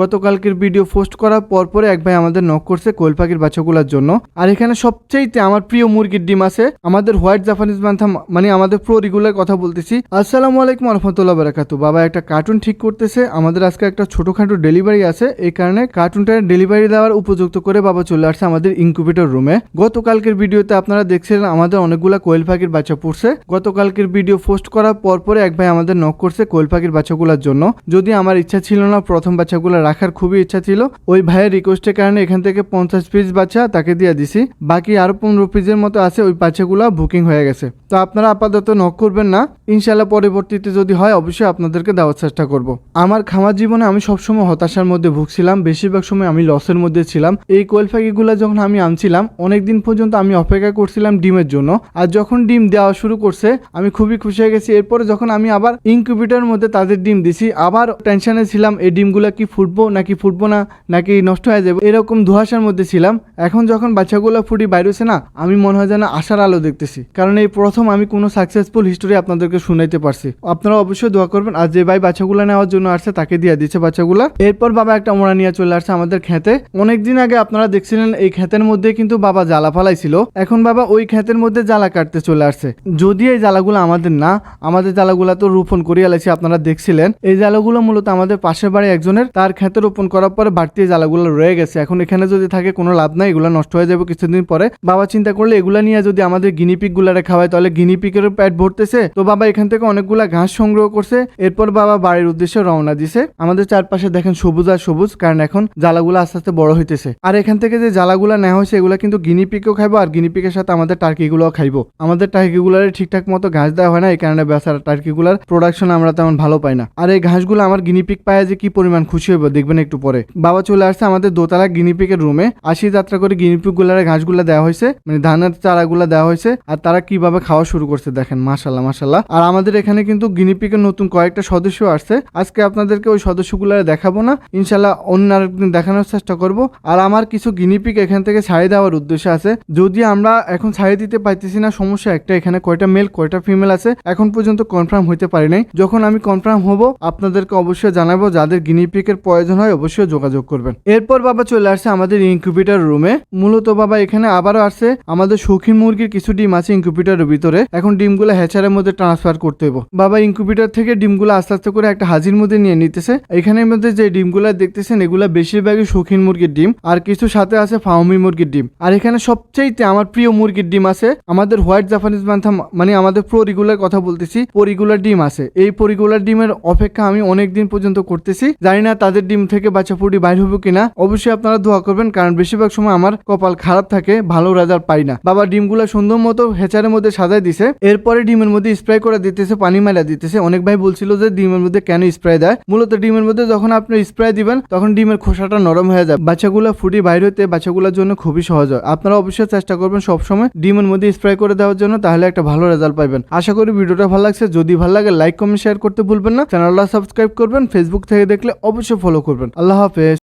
গতকালকের video post করার পর পরে এক ভাই আমাদের নক করছে কোয়েল পাখির বাচ্চাগুলোর জন্য। আর এখানে সবচেয়ে আমার প্রিয় মুরগির ডিম আছে, আমাদের হোয়াইট জাপানিজ বান্থাম মানে আমাদের প্রো রেগুলার কথা বলতেছি। আসসালামু আলাইকুম রহমতুল্লাহ বারাকাতু। বাবা একটা কার্টুন ঠিক করতেছে, আমাদের আজকে একটা ছোটখাটো ডেলিভারি আছে, এই কারণে কার্টুনটা ডেলিভারি দেওয়ার উপযুক্ত করে বাবা চলে আসছে আমাদের ইনকিউবেটর রুমে গতকালকের ভিডিওতে আপনারা দেখছিলেন আমাদের অনেকগুলা কোয়েল পাখির বাচ্চা পড়ছে। গতকালকের ভিডিও পোস্ট করার পর পরে এক ভাই আমাদের নক করছে কোয়েল পাখির বাচ্চাগুলোর জন্য। যদি আমার ইচ্ছা ছিল না প্রথম বাচ্চাগুলো রাখার খুবই ইচ্ছা ছিল। ওই ভাইয়ের রিকোয়েস্টের কারণে এখান থেকে পঞ্চাশ পিস বাচ্চা তাকে দিয়ে দিছি। বাকি আরও পনেরো পিসের মতো আছে, ওই বাচ্চাগুলো বুকিং হয়ে গেছে। তো আপনারা আপাতত নক করবেন না। ইনশাল্লাহ পরবর্তীতে যদি হয়, অবশ্যই আপনাদেরকে দেওয়ার চেষ্টা করব। আমার খামার জীবনে আমি সবসময় হতাশার মধ্যে ভুগছিলাম। বেশিরভাগ সময় আমি লসের মধ্যে ছিলাম। এই কোয়েল পাখিগুলো যখন আমি আনছিলাম, অনেকদিন পর্যন্ত আমি অপেক্ষা করছিলাম ডিমের জন্য। আর যখন ডিম দেওয়া শুরু করছে, আমি খুবই খুশি হয়ে গেছি। এরপরে যখন আমি আবার ইনকিউবেটার মধ্যে তাদের ডিম দিছি, আবার টেনশনে ছিলাম, এই ডিমগুলো কি ফুটবো নাকি ফুটবো না, নাকি নষ্ট হয়ে যাবে, এরকম ধোয়াশার মধ্যে ছিলাম। এখন যখন বাচ্চাগুলো ফুটি বাইরেছে না, আমি মনে হয় যেন আশার আলো দেখতেছি। কারণ এই প্রথম আমি কোনো সাকসেসফুল হিস্টোরি আপনাদেরকে শুনাইতে পারছি। আপনারা অবশ্যই দোয়া করবেন, আর যে ভাই বাচ্চাগুলো নেওয়ার জন্য আসছে, তাকে দিয়ে দিচ্ছে বাচ্চাগুলো। এরপর বাবা একটা মোড়া নিয়ে চলে আসছে আমাদের খেতে। অনেকদিন আগে আপনারা দেখছিলেন, এই ক্ষেতের মধ্যে কিন্তু বাবা জ্বালা ফালাইছিল। এখন বাবা ওই ক্ষেতের মধ্যে জ্বালা কাটতে চলে আসছে। যদি এই জ্বালাগুলো আমাদের না, আমাদের জ্বালাগুলো তো রোপণ করিয়ে আলাইছি আপনারা দেখছিলেন। এই জ্বালাগুলো মূলত আমাদের পাশের বাড়ি একজনের, তার ক্ষেতে রোপণ করার পরে বাড়তি জ্বালাগুলো রয়ে গেছে। এখন এখানে যদি থাকে কোনো লাভ নাই, এগুলো নষ্ট হয়ে যাবে কিছুদিন পরে। বাবা চিন্তা করলে এগুলা নিয়ে যদি আমাদের গিনিপিক গুলারে খাওয়ায়, তাহলে গিনিপিকের পেট ভরতেছে। তো বাবা এখান থেকে অনেকগুলা ঘাস সংগ্রহ করছে। এরপর বাবা বাড়ির উদ্দেশ্যে রওনা দিছে। আমাদের চারপাশে দেখেন সবুজ আর সবুজ, কারণ এখন জ্বালাগুলো আস্তে আস্তে বড় হইতেছে। আর এখান থেকে যে জ্বালাগুলা নেওয়া হয়েছে, এগুলো কিন্তু গিনিপিকও খাইবো আর গিনিপিকের সাথে আমাদের টার্কিগুলোও খাইবো। আমাদের টার্কিগুলার ঠিকঠাক মতো ঘাস দেওয়া হয় না, এই কারণে বেচারা টার্কিগুলার প্রোডাকশন আমরা তেমন ভালো পাই না। আর এই ঘাসগুলো আমার গিনিপিক পায় যে কি পরিমাণ খুশি হইব দেখবেন একটু পরে। বাবা চলে আসছে আমাদের দোতলা গিনিপিকের রুমে আসি যাত্রা করে গিনিপিকগুলার ঘাসগুলা দেওয়া হয়েছে। মানে ধানের চারাগুলা দেওয়া হয়েছে। আর তারা কীভাবে খাওয়া শুরু করছে দেখেন মাশাল্লাহ মাশাল্লাহ আর আমাদের এখানে কিন্তু গিনিপিকের নতুন কয়েকটা সদস্য আসছে। আজকে আপনাদেরকে ওই সদস্যগুলো দেখাবো না। ইনশাল্লাহ অন্য আরেকদিন দেখানোর চেষ্টা করব। আর আমার কিছু গিনিপিক এখান থেকে ছাড়ি দেওয়ার উদ্দেশ্য আছে। যদি আমরা এখন ছাড়ি দিতে পাইতেছি না, সমস্যা একটা। এখানে কয়টা মেল কয়টা ফিমেল আছে? এখন পর্যন্ত কনফার্ম হইতে পারি নাই। যখন আমি কনফার্ম হব, আপনাদেরকে অবশ্যই জানাব যাদের গিনিপিকের প্রয়োজন হয় অবশ্যই যোগাযোগ করবেন। এরপর বাবা চলে আসছে আমাদের ইনকিউবেটর রুমে। মূলত বাবা এখানে আবারও আসছে আমাদের শৌখিন মুরগির কিছু ডিম আছে ইনকিউবেটরের ভিতরে। এখন ডিমগুলো হ্যাচারের মধ্যে ট্রান্সফার করতে হইব। বাবা ইনকিউবেটর থেকে ডিমগুলো আস্তে আস্তে করে একটা হাজির মধ্যে নিয়ে নিতেছে। এখানের মধ্যে যে ডিমগুলো দেখতেছেন, এগুলা বেশিরভাগই শৌখিন মুরগির ডিম। আর কিছু সাথে আছে ফাউমি মুরগির ডিম। আর এখানে সবচেয়ে আমার প্রিয় মুরগির ডিম আছে আমাদের হোয়াইট জাপানিজ বান্থাম মানে আমাদের প্রো রেগুলার কথা বলতেছি, পরিগুলার ডিম আছে। এই পরিগুলার ডিমের অপেক্ষা আমি অনেক দিন পর্যন্ত করতেছি। জানি না তাদের ডিম থেকে বাচ্চা ফুটি বাইর হবে কিনা, অবশ্যই আপনারা দোয়া করবেন, কারণ বেশিরভাগ সময় আমার কপাল খারাপ থাকে, ভালো রেজাল্ট পাই না। বাবা ডিমগুলো সুন্দর মতো হেচারের মধ্যে সাজাই দিছে, এরপরে ডিমের মধ্যে স্প্রে করে দিতেছে, পানি মেলা দিতেছে। অনেক ভাই বলছিল যে ডিমের মধ্যে কেন স্প্রে দেয়? মূলত ডিমের মধ্যে যখন আপনি স্প্রে দিবেন, তখন ডিমের খোসাটা নরম হয়ে যায় বাচ্চাগুলো ফুটি বাইর হতে বাচ্চাগুলোর জন্য খুবই সহজ হয়। আপনারা অবশ্যই চেষ্টা করবেন সবসময় ডিমের মধ্যে স্প্রে করে দেওয়ার জন্য, তাহলে একটা ভালো রেজাল্ট পাবেন আশা করি ভিডিওটা ভালো লাগছে। যদি ভালো লাগে লাইক কমেন্ট শেয়ার করতে ভুলবেন না। চ্যানেলটা সাবস্ক্রাইব করবেন। ফেসবুক থেকে দেখলে অবশ্যই ফলো করবেন। আল্লাহ হাফেজ।